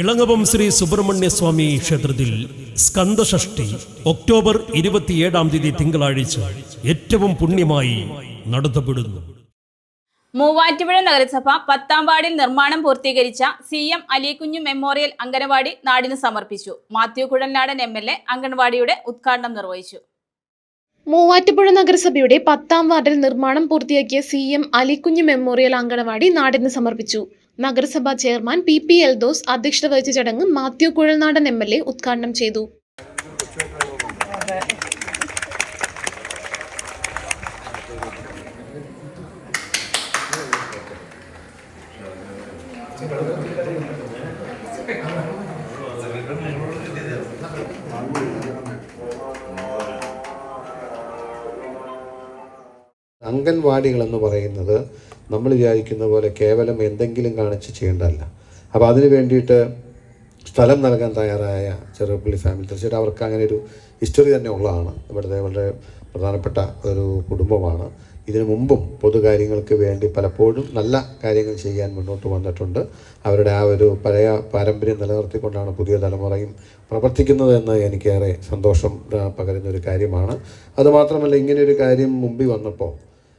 ഇളങ്ങവം ശ്രീ സുബ്രഹ്മണ്യ സ്വാമി ക്ഷേത്രത്തിൽ സ്കന്ദഷഷ്ടി ഒക്ടോബർ ഇരുപത്തിയേഴാം തീയതി തിങ്കളാഴ്ച ഏറ്റവും പുണ്യമായി നടത്തപ്പെടുന്നു. മൂവാറ്റുപുഴ നഗരസഭ പത്താം വാർഡിൽ നിർമ്മാണം പൂർത്തീകരിച്ച C M Alikkunju memorial anganwadi നാടിന് സമർപ്പിച്ചു. Mathew Kuzhalnadan M L A അംഗൻവാടിയുടെ ഉദ്ഘാടനം നിർവഹിച്ചു. മൂവാറ്റുപുഴ നഗരസഭയുടെ പത്താം വാർഡിൽ നിർമ്മാണം പൂർത്തിയാക്കിയ C M Alikkunju memorial anganwadi നാടിന് സമർപ്പിച്ചു. നഗരസഭാ ചെയർമാൻ പി പി എൽദോസ് അധ്യക്ഷത വഹിച്ച ചടങ്ങ് Mathew Kuzhalnadan M L A ഉദ്ഘാടനം ചെയ്തു. അംഗൻവാടികളെന്ന് പറയുന്നത് നമ്മൾ വിചാരിക്കുന്ന പോലെ കേവലം എന്തെങ്കിലും കാണിച്ച് ചെയ്യേണ്ടതല്ല. അപ്പോൾ അതിന് വേണ്ടിയിട്ട് സ്ഥലം നൽകാൻ തയ്യാറായ ചെറുപ്പള്ളി ഫാമിലി തീർച്ചയായിട്ടും അവർക്ക് അങ്ങനെ ഒരു ഹിസ്റ്ററി തന്നെ ഉള്ളതാണ്. ഇവിടുത്തെ വളരെ പ്രധാനപ്പെട്ട ഒരു കുടുംബമാണ്. ഇതിനു മുമ്പും പൊതുകാര്യങ്ങൾക്ക് വേണ്ടി പലപ്പോഴും നല്ല കാര്യങ്ങൾ ചെയ്യാൻ മുന്നോട്ട് വന്നിട്ടുണ്ട്. അവരുടെ ആ ഒരു പഴയ പാരമ്പര്യം നിലനിർത്തിക്കൊണ്ടാണ് പുതിയ തലമുറയും പ്രവർത്തിക്കുന്നത് എന്ന് എനിക്കേറെ സന്തോഷം പകരുന്ന ഒരു കാര്യമാണ്. അതുമാത്രമല്ല ഇങ്ങനെയൊരു കാര്യം മുമ്പിൽ വന്നപ്പോൾ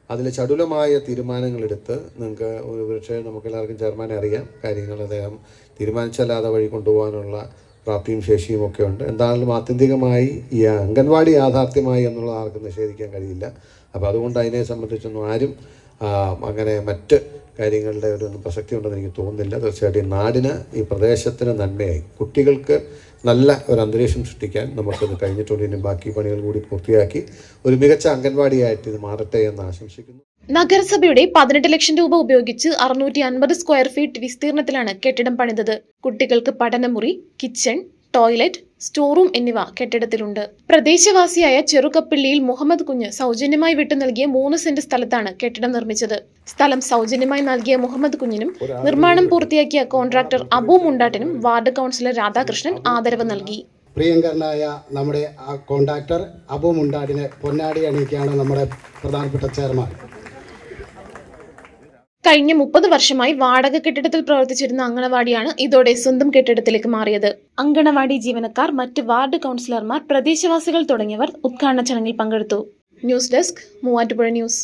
അതിൽ ചടുലമായ തീരുമാനങ്ങളെടുത്ത് നിങ്ങൾക്ക് ഒരു പക്ഷേ നമുക്ക് എല്ലാവർക്കും ചെയർമാനെ അറിയാം. കാര്യങ്ങൾ അദ്ദേഹം തീരുമാനിച്ചല്ലാതെ വഴി കൊണ്ടുപോകാനുള്ള പ്രാപ്തിയും ശേഷിയും ഒക്കെ ഉണ്ട്. എന്താണെങ്കിലും ആത്യന്തികമായി ഈ അംഗൻവാടി യാഥാർത്ഥ്യമായി എന്നുള്ളത് ആർക്കും നിഷേധിക്കാൻ കഴിയില്ല. അപ്പോൾ അതുകൊണ്ട് അതിനെ സംബന്ധിച്ചൊന്നും ആരും അങ്ങനെ മറ്റ് കാര്യങ്ങളുടെ ഒരു പ്രസക്തി ഉണ്ടെന്ന് എനിക്ക് തോന്നുന്നില്ല. തീർച്ചയായിട്ടും നാടിന് ഈ പ്രദേശത്തിന് നന്മയായി. കുട്ടികൾക്ക് നല്ല ഒരു അന്തരീക്ഷം സൃഷ്ടിക്കാൻ നമുക്കത് കഴിഞ്ഞിട്ടുണ്ട്. ഇനി ബാക്കി പണികൾ കൂടി പൂർത്തിയാക്കി ഒരു മികച്ച അംഗൻവാടിയായിട്ട് ഇത് മാറട്ടെ എന്ന് ആശംസിക്കുന്നു. നഗരസഭയുടെ പതിനെട്ട് ലക്ഷം രൂപ ഉപയോഗിച്ച് അറുന്നൂറ്റി അൻപത് സ്ക്വയർ ഫീറ്റ് വിസ്തീർണത്തിലാണ് കെട്ടിടം പണിതത്. കുട്ടികൾക്ക് പഠനമുറി കിച്ചൺ ടോയ്ലറ്റ് സ്റ്റോർ റൂം എന്നിവ കെട്ടിടത്തിലുണ്ട്. പ്രദേശവാസിയായ ചെറുകപ്പിള്ളിയിൽ മുഹമ്മദ് കുഞ്ഞ് സൗജന്യമായി വിട്ടു നൽകിയ മൂന്ന് സെന്റ് സ്ഥലത്താണ് കെട്ടിടം നിർമ്മിച്ചത്. സ്ഥലം സൗജന്യമായി നൽകിയ മുഹമ്മദ് കുഞ്ഞിനും നിർമ്മാണം പൂർത്തിയാക്കിയ കോൺട്രാക്ടർ അബു മുണ്ടാട്ടിനും വാർഡ് കൗൺസിലർ രാധാകൃഷ്ണൻ ആദരവ് നൽകി. പ്രിയങ്കരനായ നമ്മുടെ കോൺട്രാക്ടർ അബു മുണ്ടാടിനെ പൊന്നാടി അണിയിക്കുകയാണ് നമ്മുടെ പ്രധാനപ്പെട്ട ചെയർമാൻ. കഴിഞ്ഞ മുപ്പത് വർഷമായി വാടക കെട്ടിടത്തിൽ പ്രവർത്തിച്ചിരുന്ന അങ്കണവാടിയാണ് ഇതോടെ സ്വന്തം കെട്ടിടത്തിലേക്ക് മാറിയത്. അങ്കണവാടി ജീവനക്കാർ മറ്റ് വാർഡ് കൗൺസിലർമാർ പ്രദേശവാസികൾ തുടങ്ങിയവർ ഉദ്ഘാടന ചടങ്ങിൽ പങ്കെടുത്തു. News desk Muvattupuzha news.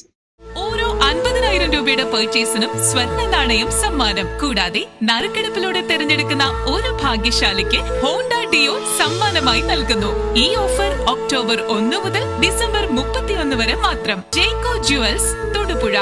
ഓരോ അൻപതിനായിരം രൂപയുടെ പർച്ചേസിനും സ്വർണ നാണയം സമ്മാനം. കൂടാതെ നറുക്കെടുപ്പിലൂടെ തിരഞ്ഞെടുക്കുന്ന ഒരു ഭാഗ്യശാലിക്ക് ഹോണ്ട ഡിയോ സമ്മാനമായി നൽകുന്നു. ഈ ഓഫർ ഒക്ടോബർ ഒന്ന് മുതൽ ഡിസംബർ മുപ്പത്തിയൊന്ന് വരെ മാത്രം. ജെയ്കോ ജുവൽസ് തൊടുപുഴ.